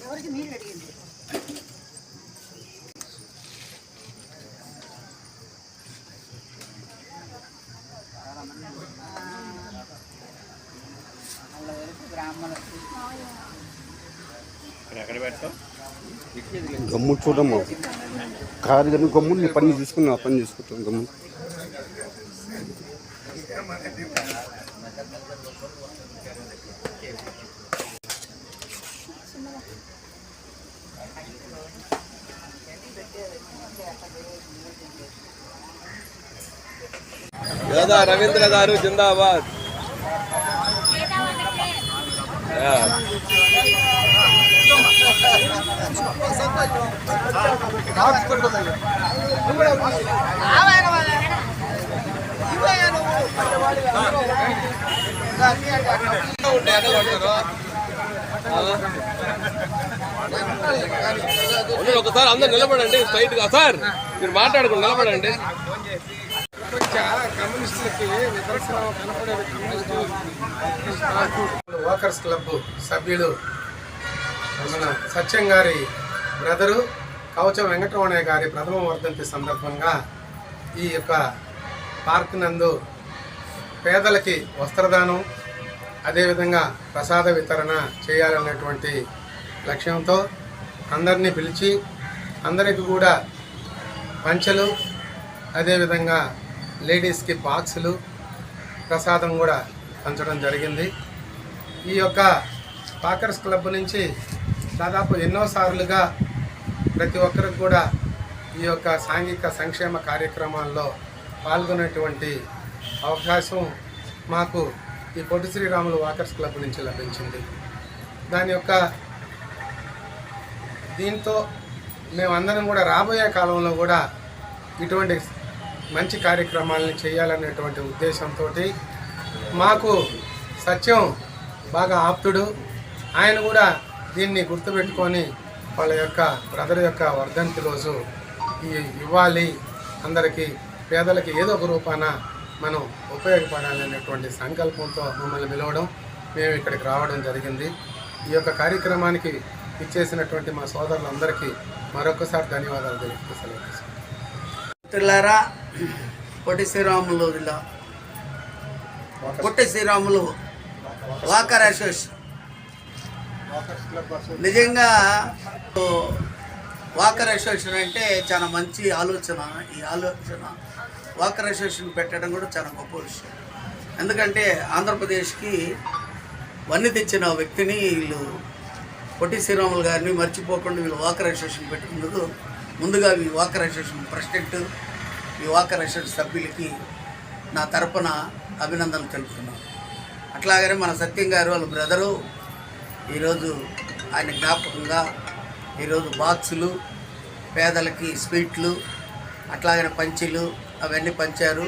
ఎవరికి మీరు అడిగింది గమ్ము చూడమ్మా కాదు కానీ గమ్ము నీ పని చూసుకుని నా పని చూసుకుంటాను గమ్ము. యోధా రవీంద్ర గారు జిందాబాద్. ఒకసారి అందరు నిలబడండి స్ట్రైట్గా. సార్ మీరు మాట్లాడుకుని నిలబడండి. వాకర్స్ క్లబ్ సభ్యులు మన సత్యం గారి బ్రదరు కవచం వెంకటరమణయ్య గారి ప్రథమ వర్ధంతి సందర్భంగా ఈ యొక్క పార్క్ నందు పేదలకి వస్త్రదానం అదేవిధంగా ప్రసాద వితరణ చేయాలన్నటువంటి లక్ష్యంతో అందరినీ పిలిచి అందరికి కూడా పంచలు అదేవిధంగా లేడీస్కి బాక్సులు ప్రసాదం కూడా పంచడం జరిగింది. ఈ యొక్క పాకర్స్ క్లబ్ నుంచి దాదాపు ఎన్నోసార్లుగా ప్రతి ఒక్కరికి కూడా ఈ యొక్క సాంఘిక సంక్షేమ కార్యక్రమాల్లో పాల్గొనేటువంటి అవకాశం మాకు ఈ పొట్టి శ్రీరాములు వాకర్స్ క్లబ్ నుంచి లభించింది. దాని యొక్క దీంతో మేమందరం కూడా రాబోయే కాలంలో కూడా ఇటువంటి మంచి కార్యక్రమాలను చేయాలనేటువంటి ఉద్దేశంతో మాకు సత్యం బాగా ఆప్తుడు. ఆయన కూడా దీన్ని గుర్తుపెట్టుకొని వాళ్ళ యొక్క బ్రదర్ యొక్క వర్ధంతి రోజు ఈ ఇవ్వాలి. అందరికీ పేదలకి ఏదో ఒక రూపాన మనం ఉపయోగపడాలనేటువంటి సంకల్పంతో మమ్మల్ని పిలవడం మేము ఇక్కడికి రావడం జరిగింది. ఈ యొక్క కార్యక్రమానికి ఇచ్చేసినటువంటి మా సోదరులందరికీ మరొకసారి ధన్యవాదాలు తెలుపుతూ మిత్రులారా పొట్టి శ్రీరాములు ఇలా పొట్టి శ్రీరాములు వాకర్ అసోసియేషన్ నిజంగా వాకర్ అసోసియేషన్ అంటే చాలా మంచి ఆలోచన. ఈ ఆలోచన వాకర్ అసోసియేషన్ పెట్టడం కూడా చాలా గొప్ప విషయం. ఎందుకంటే ఆంధ్రప్రదేశ్కి వన్నీ తెచ్చిన వ్యక్తిని వీళ్ళు పొట్టి శ్రీరాములు గారిని మర్చిపోకుండా వీళ్ళు వాకర్ అసోసియేషన్ పెట్టుకున్నందుకు ముందుగా ఈ వాకర్ అసోసియేషన్ ప్రెసిడెంట్ ఈ వాకర్ అసోసియేషన్ సభ్యులకి నా తరపున అభినందనలు తెలుపుతున్నాను. అట్లాగనే మన సత్యం గారు వాళ్ళ బ్రదరు ఈరోజు ఆయన జ్ఞాపకంగా ఈరోజు బాక్సులు పేదలకి స్వీట్లు అట్లాగనే పంచీలు అవన్నీ పంచారు.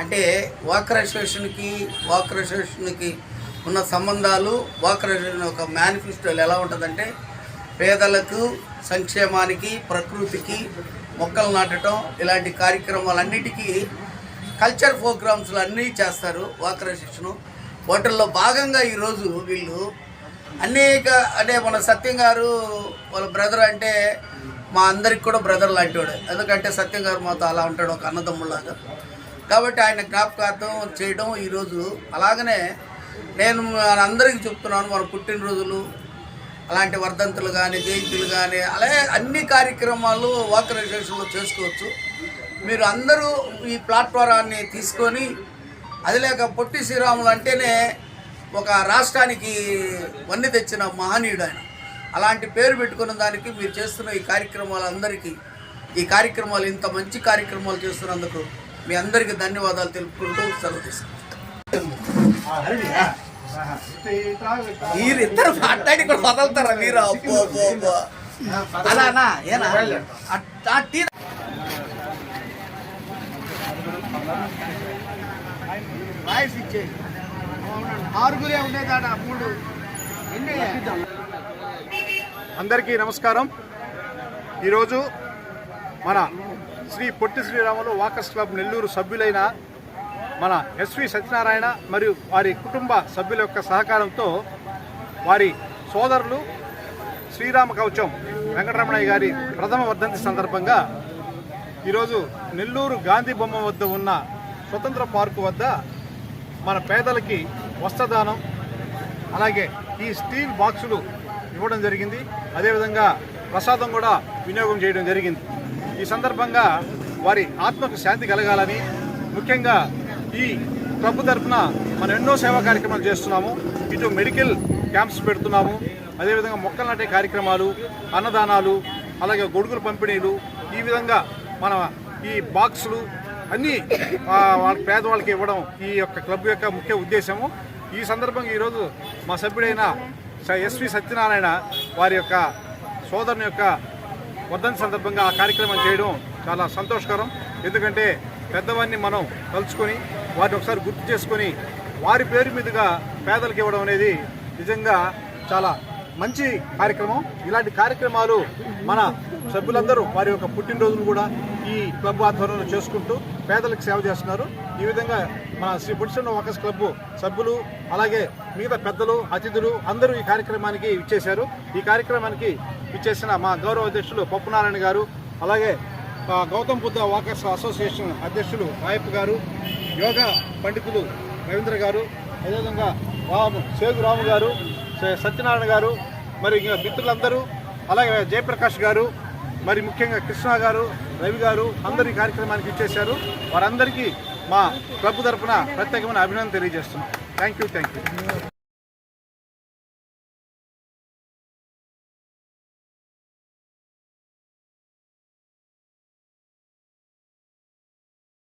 అంటే వాకర్ అసోసియేషన్కి వాకర్ అసోసియేషన్కి ఉన్న సంబంధాలు వాకర్ అసోసియేషన్ ఒక మేనిఫెస్టోలు ఎలా ఉంటుందంటే పేదలకు సంక్షేమానికి ప్రకృతికి మొక్కలు నాటడం ఇలాంటి కార్యక్రమాలన్నిటికీ కల్చర్ ప్రోగ్రామ్స్లు అన్నీ చేస్తారు వాకర్ అసోసియేషను. వాటిల్లో భాగంగా ఈరోజు వీళ్ళు అనేక అంటే మన సత్యం గారు వాళ్ళ బ్రదర్ అంటే మా అందరికి కూడా బ్రదర్ లాంటి వాడు ఎందుకంటే సత్యం గారు మాతో అలా ఉంటాడు ఒక అన్నదమ్ములాగా కాబట్టి ఆయన జ్ఞాపకార్థం చేయడం ఈరోజు అలాగనే నేను అందరికీ చెప్తున్నాను మన పుట్టినరోజులు అలాంటి వర్ధంతులు కానీ జయంతులు కానీ అలాగే అన్ని కార్యక్రమాలు వాకర్ చేసుకోవచ్చు. మీరు అందరూ ఈ ప్లాట్ఫారాన్ని తీసుకొని అది లేక పొట్టి శ్రీరాములు అంటేనే ఒక రాష్ట్రానికి వన్ని తెచ్చిన మహనీయుడు ఆయన. అలాంటి పేరు పెట్టుకున్న దానికి మీరు చేస్తున్న ఈ కార్యక్రమాలు అందరికీ ఈ కార్యక్రమాలు ఇంత మంచి కార్యక్రమాలు చేస్తున్నందుకు మీ అందరికీ ధన్యవాదాలు తెలుపుకుంటూ సెలవు తీసుకుంటాం. మీరిద్దరు మాట్లాడి ఇక్కడ వదలుతారా మీరు? అబ్బో ఏనా? టీ వాయిస్ ఆరుగురే ఉండేదాట మూడు. అందరికీ నమస్కారం. ఈరోజు మన శ్రీ పొట్టి శ్రీరాములు వాకర్స్ క్లబ్ నెల్లూరు సభ్యులైన మన ఎస్వి సత్యనారాయణ మరియు వారి కుటుంబ సభ్యుల యొక్క సహకారంతో వారి సోదరులు శ్రీరామ కవచం వెంకటరమణయ్య గారి ప్రథమ వర్ధంతి సందర్భంగా ఈరోజు నెల్లూరు గాంధీ బొమ్మ వద్ద ఉన్న స్వతంత్ర పార్కు వద్ద మన పేదలకి వస్త్రదానం అలాగే ఈ స్టీల్ బాక్సులు ఇవ్వడం జరిగింది. అదేవిధంగా ప్రసాదం కూడా వినియోగం చేయడం జరిగింది. ఈ సందర్భంగా వారి ఆత్మకు శాంతి కలగాలని ముఖ్యంగా ఈ క్లబ్ తరఫున మనం ఎన్నో సేవా కార్యక్రమాలు చేస్తున్నాము. ఇటు మెడికల్ క్యాంప్స్ పెడుతున్నాము. అదేవిధంగా మొక్కలు నాటే కార్యక్రమాలు అన్నదానాలు అలాగే గొడుగుల పంపిణీలు ఈ విధంగా మన ఈ బాక్సులు అన్నీ వాళ్ళ పేదవాళ్ళకి ఇవ్వడం ఈ యొక్క క్లబ్ యొక్క ముఖ్య ఉద్దేశము. ఈ సందర్భంగా ఈరోజు మా సభ్యుడైన ఎస్వి సత్యనారాయణ వారి యొక్క సోదరుని యొక్క వర్ధంతి సందర్భంగా ఆ కార్యక్రమం చేయడం చాలా సంతోషకరం. ఎందుకంటే పెద్దవారిని మనం కలుసుకొని వారిని ఒకసారి గుర్తు చేసుకొని వారి పేరు మీదుగా పేదలకు ఇవ్వడం అనేది నిజంగా చాలా మంచి కార్యక్రమం. ఇలాంటి కార్యక్రమాలు మన సభ్యులందరూ వారి యొక్క పుట్టినరోజును కూడా ఈ క్లబ్ ఆధ్వర్యంలో చేసుకుంటూ పేదలకు సేవ చేస్తున్నారు. ఈ విధంగా మన శ్రీ పురుషుల వాకర్స్ క్లబ్ సభ్యులు అలాగే మిగతా పెద్దలు అతిథులు అందరూ ఈ కార్యక్రమానికి ఇచ్చేశారు ఈ కార్యక్రమానికి ఇచ్చేసిన మా గౌరవ అధ్యక్షులు పప్పునారాయణ గారు అలాగే గౌతమ్ బుద్ధ వాకర్స్ అసోసియేషన్ అధ్యక్షులు రాయప్ప గారు యోగా పండితులు రవీంద్ర గారు అదేవిధంగా రాము సేగు రాము గారు సత్యనారాయణ గారు మరి మిత్రులందరూ అలాగే జయప్రకాష్ గారు మరి ముఖ్యంగా కృష్ణ గారు రవి గారు అందరూ ఈ కార్యక్రమానికి ఇచ్చేశారు వారందరికీ మా క్లబ్ తరఫున ప్రత్యేకమైన అభినందన తెలియజేస్తున్నాం. Thank you thank you